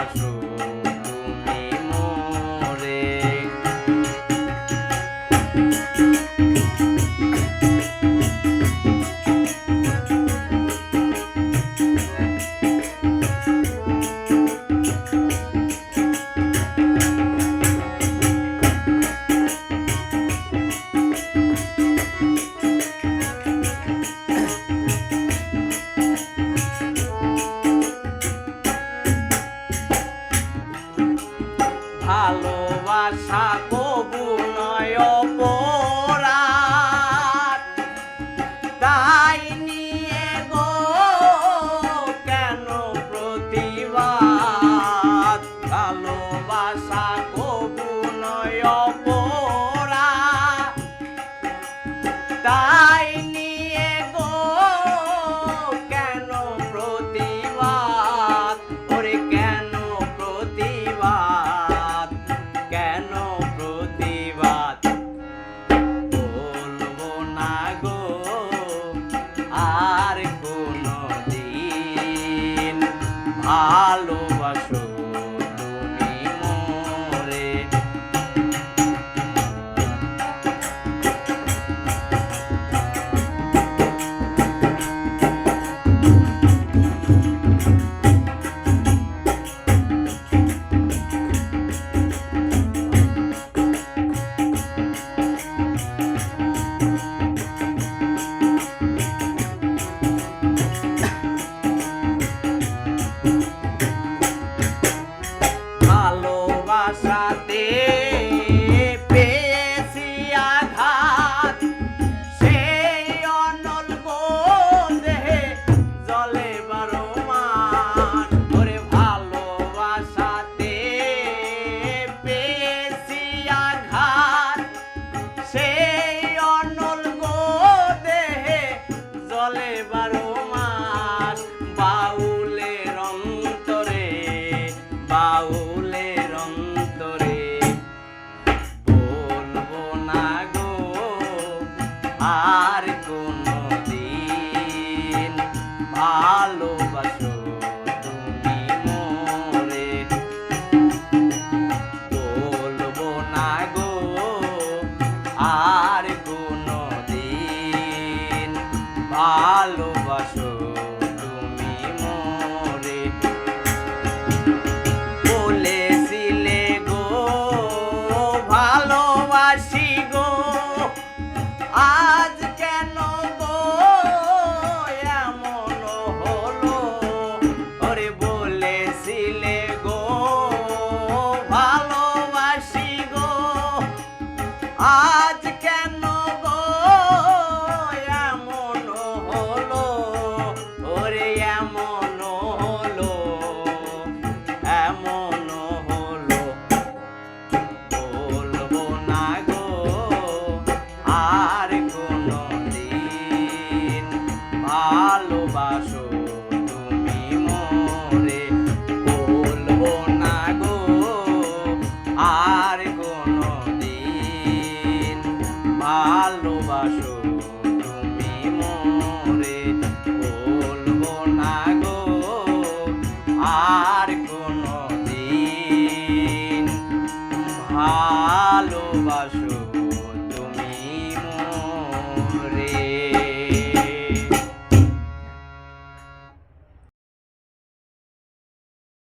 ভালোবাসো ভালোবাসা ভালোবাসো আর কোনো দিন ভালোবাসো ভালোবাসো।